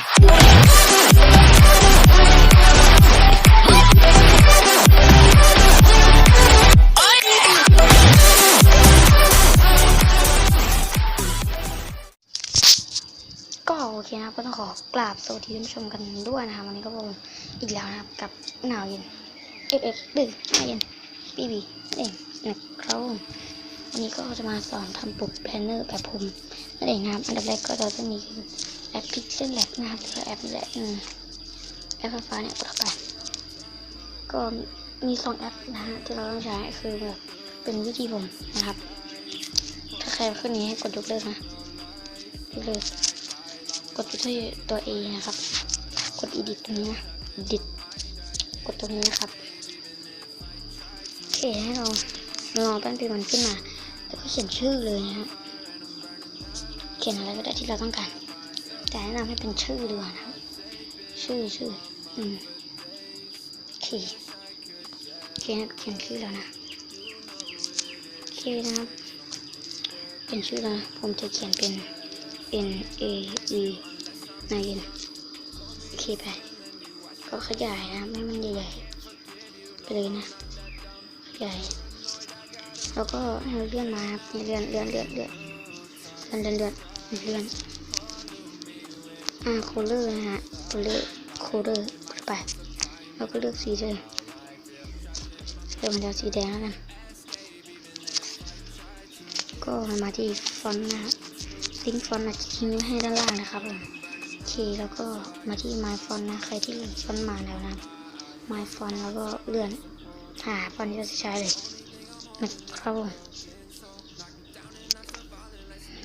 ก็โอเคนะครับก็ต้องขอกราบสวัสดีท่านผู้ชมกันด้วยนะครับวันนี้ก็ผมอีกแล้วนะครับกับหนาวเย็นเอฟเอฟดึกหนาวเย็นบีบีนั่นเองนะครับผมวันนี้ก็จะมาสอนทำปุ่มแพลนเนอร์แบบผมนั่นเองนะครับอันดับแรกก็เราจะมีคือ แอป Pixel Lab นะครับหรือแอปแหละอืมแอปไฟฟ้าเนี่ยกดเข้าไป ก็มีสองแอปนะฮะที่เราต้องใช้คือแบบเป็นวิธีผมนะครับ ถ้าใครขึ้นนี้ให้กดยกเลิกนะยกเลิกกดที่ตัว A นะครับ กด edit ตรงนี้นะ edit กดตรงนี้นะครับโอเคให้เราลองแป้นพิมพ์มันขึ้นมา แล้วก็เขียนชื่อเลยนะฮะเขียนอะไรก็ได้ที่เราต้องการ แต่แนะนำให้เป็นชื่อดีกว่านะ ชื่อชื่ออืมโอเคโอเคนะเขียนชื่อแล้วนะโอเคนะครับ เป็นชื่อแล้วผมจะเขียนเป็น N A V นายนโอเคไป ก็ขยายนะให้มันใหญ่ๆไปเลยนะ ขยาย แล้วก็ให้เรื่อนมาครับเลื่อนเลื่อนเลื่อนเลื่อนเลื่อนเลื่อนเลื่อนเลื่ อ่าโคเลอร์นะฮะโคเลอร์โคเลอร์กดไปแล้วก็เลือกสีเลยเลือกมันจะสีแดงแล้วกันก็มาที่ฟอนต์นะฮะลิงก์ฟอนต์อาจจะทิ้งไว้ให้ด้านล่างนะครับผมโอเคแล้วก็มาที่ My Font นะใครที่ฟอนต์มาแล้วนะ My Font แล้วก็เลื่อนหาฟอนต์ที่เราจะใช้เลยนะครับผม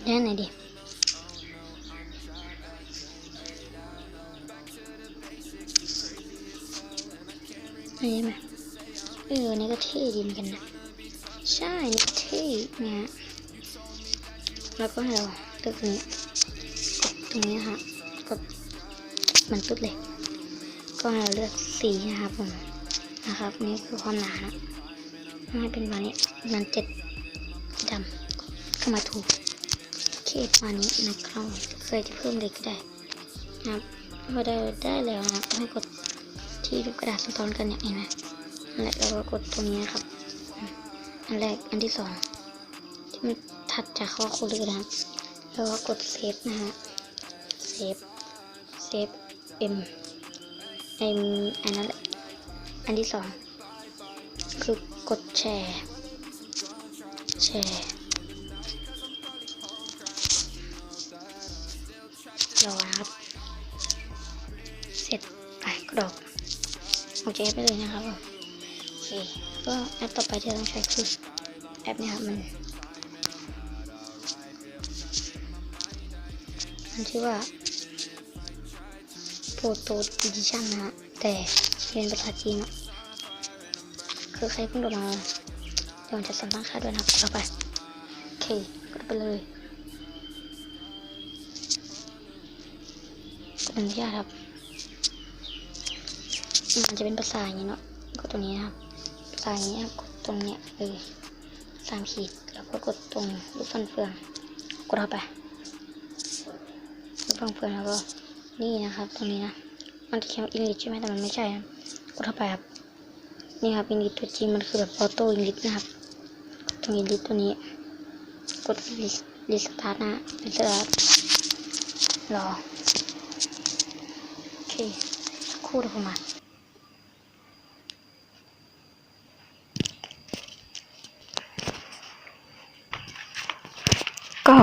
แน่ไหนดี นนี้ไหมเออนี่ก็เท่ดีเหมือนกันนะ ใช่นี่เท่เนี่ยแล้วก็ให้เราเลือกนี้กดตรงนี้นะฮะกดมันปึ๊ดเลย ก็ให้เราเลือกสีนะครับผมนะครับ นี่คือความหนานะให้เป็นวันนี้มันเจ็ดดำเข้ามาถูกเคสมานี้นะครับเคยจะเพิ่มเลยก็ได้นะครับพอได้ได้แล้วนะให้กด ที่รูปกระดาษซ้อนๆกันอย่างนี้นะนั่นแหละแล้วก็กดตรงนี้นะครับ อันแรกอันที่สองที่มันถัดจากข้อคูณนะครับ แล้วก็กดเซฟนะฮะเซฟเซฟเอ็มเอ็มอันนั้นแหละอันที่สองคือกดแชร์ แชร์รอนะครับ โอเคไปเลยนะครับผมโอเคก็แอปต่อไปที่เราต้องใช้คือแอปนี้ครับมันมันชื่อว่า Photo Edition นะฮะแต่เป็นภาษาจีนเนาะคือใครเพิ่งโดนมาเดี๋ยวจะสั่งตั้งค่าด้วยนะครับเข้าไปโอเคกดไปเลยกดอนุญาตครับ มันจะเป็นภาษาอย่างนี้เนาะกดตรงนี้นะครับภาษาอย่างนี้ครับกดตรงเนี้ยเออสามขีดแล้วก็กดตรงรูปฟันเฟือง กดเข้าไปฟังเพื่อนแล้วก็นี่นะครับ ตรงนี้นะมันจะเขียนอังกฤษใช่ไหมแต่มันไม่ใช่ครับกดเข้าไปครับนี่ครับอังกฤษตัวจริงมันคือแบบออโต้อังกฤษนะครับตรงอังกฤษตัวนี้ กดลิสลิสตาร์ทนะลิสตาร์ทรอโอเคคู่เดี๋ยวผมมา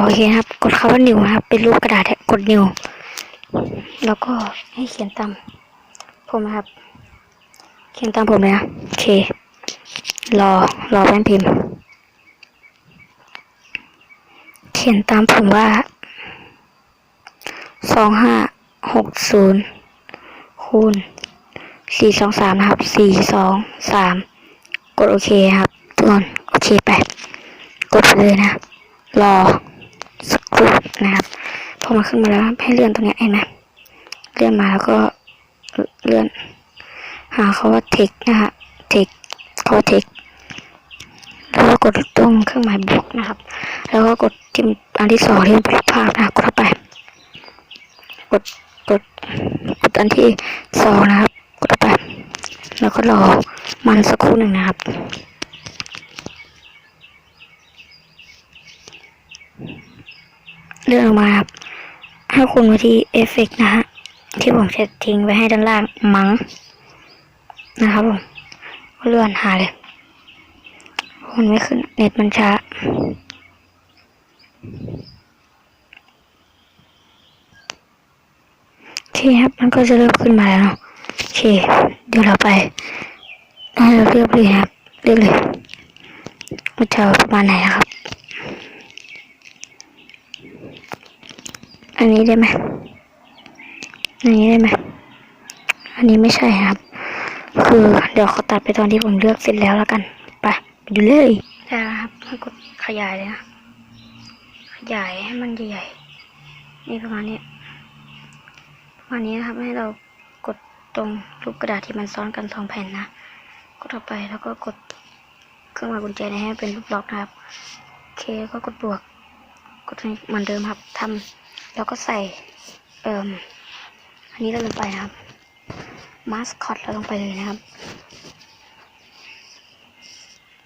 โอเคครับ กดคำว่า new นะครับ เป็นรูปกระดาษกด new แล้วก็ให้เขียนตามผมนะครับ เขียนตามผมเลยนะโอเค รอ รอแป้นพิมพ์ เขียนตามผมว่าสองห้าหกศูนย์คูณสี่สองสามนะครับสี่สองสามกดโอเคครับทุกคนโอเคไปกดไปเลยนะ รอ รู่นะครับ พอมาขึ้นมาแล้วให้เลื่อนตรงนี้เห็นไหมเลื่อนมาแล้วก็เลื่อน หาคาว่า text นะฮะ text คาว่า text แล้วก็กดตรงเครื่องหมายบวกนะครับ แล้วก็กดที่อันที่สองที่เป็นภาพนะกดเข้าไป กดกดกดอันที่สองนะครับ กดเข้าไป แล้วก็รอมันสักครู่หนึ่งนะครับ เลื่อนลงมาครับให้คุณมาที่เอฟเฟกนะฮะที่ผมเซตทิ้งไว้ให้ด้านล่างมั้งนะครับผมก็เลื่อนหาเลยมันไม่ขึ้นเน็ตมันช้าโอเคครับ มันก็จะเริ่มขึ้นมาแล้วโอเคเดี๋ยวเราไปให้เราเลือกเลยครับเลือกเลยว่าจะเอาประมาณไหนนะครับ อันนี้ได้ไหมอันนี้ได้ไหมอันนี้ไม่ใช่ครับ คือเดี๋ยวเขาตัดไปตอนที่ผมเลือกเสร็จแล้วแล้วกันไปไปดูเลยได้แล้วครับให้กดขยายเลยนะขยายให้มันใหญ่ๆนี่ประมาณนี้วันนี้นะครับ ให้เรากดตรงรูปกระดาษที่มันซ้อนกันสองแผ่นนะกดเข้าไปแล้วก็กดเครื่องหมายกุญแจในให้เป็นรูปบล็อกนะครับโอเคแล้วก็กดบวก กดเหมือนเดิมครับทำ แล้วก็ใส่เอ่มอันนี้เราลงไปนะครับมาสคอตเราลงไปเลยนะครับ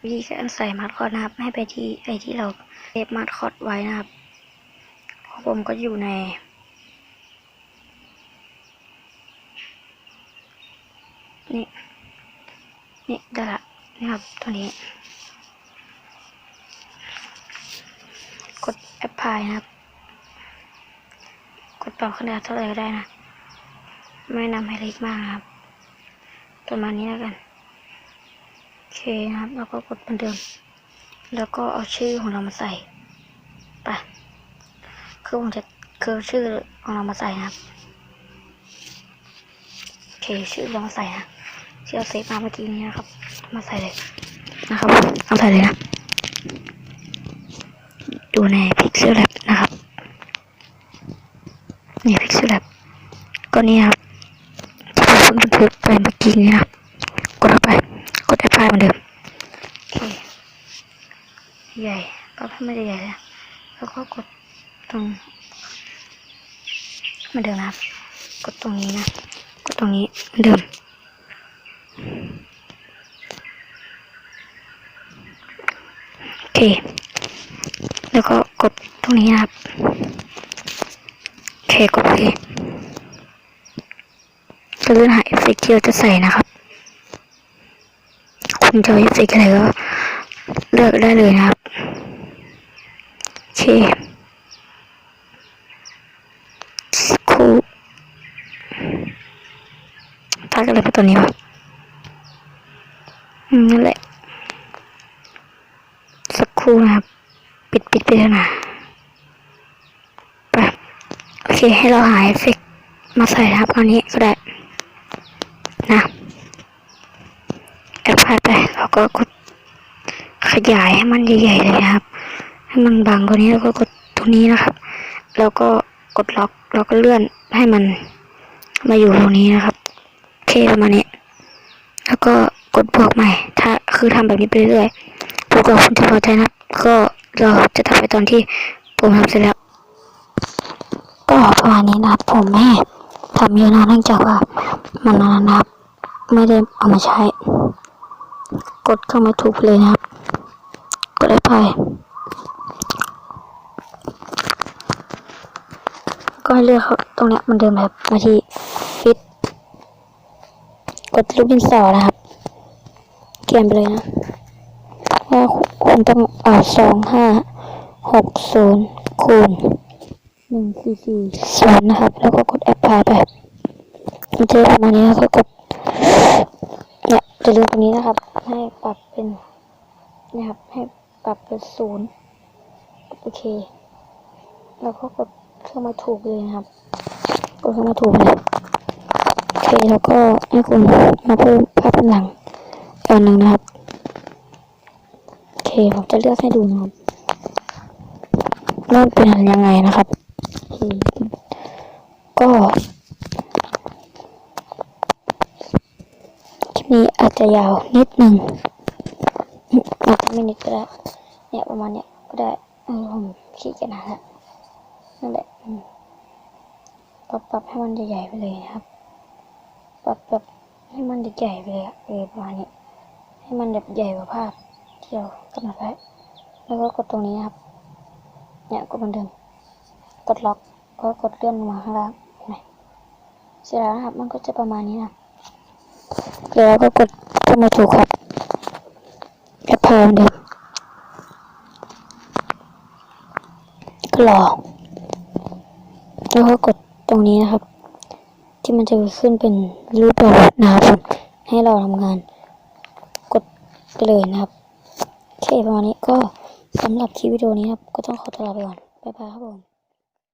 วิธีการใส่มาสคอตนะครับ ให้ไปที่ไอที่เราเซฟมาสคอตไว้นะครับของผมก็อยู่ในนี่ นี่ได้ละนี่ครับ ตัวนี้ กดแอปพลายนะครับ กดปรับขนาดเท่าไหร่ก็ได้นะ ไม่นำให้เล็กมากครับ ประมาณนี้แล้วกัน โอเคนะครับแล้วก็กดเหมือนเดิม แล้วก็เอาชื่อของเรามาใส่ ไป คือผมจะคือชื่อของเรามาใส่นะครับ โอเค ชื่อเรามาใส่นะที่เราเซฟมาเมื่อกี้นี้นะครับ มาใส่เลยนะครับเอาใส่เลยนะ ดูใน Pixel Lab นะครับ ใน Pixel Lab ก็นี่ครับที่ผมเพิ่งบันทึกไปเมื่อกี้นี้ครับกดเข้าไป กดแอปพลายเหมือนเดิมใหญ่ปรับให้มันใหญ่เลยแล้วก็กดตรงเหมือนเดิมนะครับ กดตรงนี้นะ กดตรงนี้เหมือนเดิมโอเค แล้วก็กดตรงนี้นะครับ เคกดโอเคจะเลื่อนหาเอฟเฟกต์ที่เราจะใส่นะครับ คุณจะเอฟเฟกต์อะไรก็เลือกได้เลยนะครับ โอเคสักครู่ทักอะไรไปตัวนี้วะอืมนั่นแหละ สักครู่นะครับ ปิดปิดไปแล้วนะไปโอเค ให้เราหาเอฟเฟกมาใส่ครับอันนี้ก็ได้นะแอปพลายไปแล้วก็กดขยายให้มันใหญ่ๆเลยนะครับ ให้มันบางกว่านี้แล้วก็กดตรงนี้นะครับ แล้วก็กดล็อกแล้วก็เลื่อนให้มันมาอยู่ตรงนี้นะครับโอเคประมาณนี้แล้วก็กดบวกใหม่ ถ้าคือทำแบบนี้ไปเรื่อยๆผู้กว่าคุณจะพอใจนะครับ ก็เราจะทำไปตอนที่ผมทำเสร็จแล้ว นี้นะครับ ผมแม่ทำเยอะนะเนื่องจากว่ามันนานนะครับ ไม่ได้เอามาใช้ กดเข้ามาถูกเลยนะครับ กดได้ไปก็ให้เลือกเขาตรงนี้มันเดิมแบบมาที่ฟิตกดรูปดินสอนะครับเขียนไปเลยนะว่าคุณต้องเอาสองห้าหกศูนย์คูณ หนึ่งสี่สี่ศูนย์นะครับ แล้วก็กดแอปพลายไปมันจะประมาณนี้แล้วก็กดเนี่ยจะเลือกตรงนี้นะครับ ให้ปรับเป็นนะครับให้ปรับเป็นศูนย์โอเค แล้วก็กดเข้ามาถูกเลยนะครับ กดเข้ามาถูกเลยโอเคแล้วก็ให้คุณมาเพิ่มภาพเป็นหลังตอนหนึ่งนะครับโอเคผมจะเลือกให้ดูนะครับว่ามันเป็นยังไงนะครับ ก็คลิปนี้อาจจะยาวนิดหนึ่งอาจจะไม่นิดก็ได้ เนี่ยประมาณเนี้ยก็ได้เออผมขี้เกียจหาแล้วนั่นแหละปรับปรับให้มันใหญ่ๆไปเลยนะครับ ปรับแบบให้มันใหญ่ๆไปเลยอะเออประมาณนี้ ให้มันแบบใหญ่กว่าภาพที่เรากำหนดไว้แล้วก็กดตรงนี้ครับ เนี่ยกดเหมือนเดิมกดล็อกก็กดเลื่อนลงมาข้างล่าง เสร็จแล้วนะครับ มันก็จะประมาณนี้นะเดี๋ยวเราก็กดเข้ามาถูกครับแล้วพอเหมือนเดิมก็รอแล้วก็กดตรงนี้นะครับ ที่มันจะขึ้นเป็นรูปแบบนะครับให้เราทำงาน กดไปเลยนะครับโอเคประมาณนี้ก็สำหรับคลิปวิดีโอนี้ครับ ก็ต้องขอตัวลาไปก่อน บ๊ายบายครับผม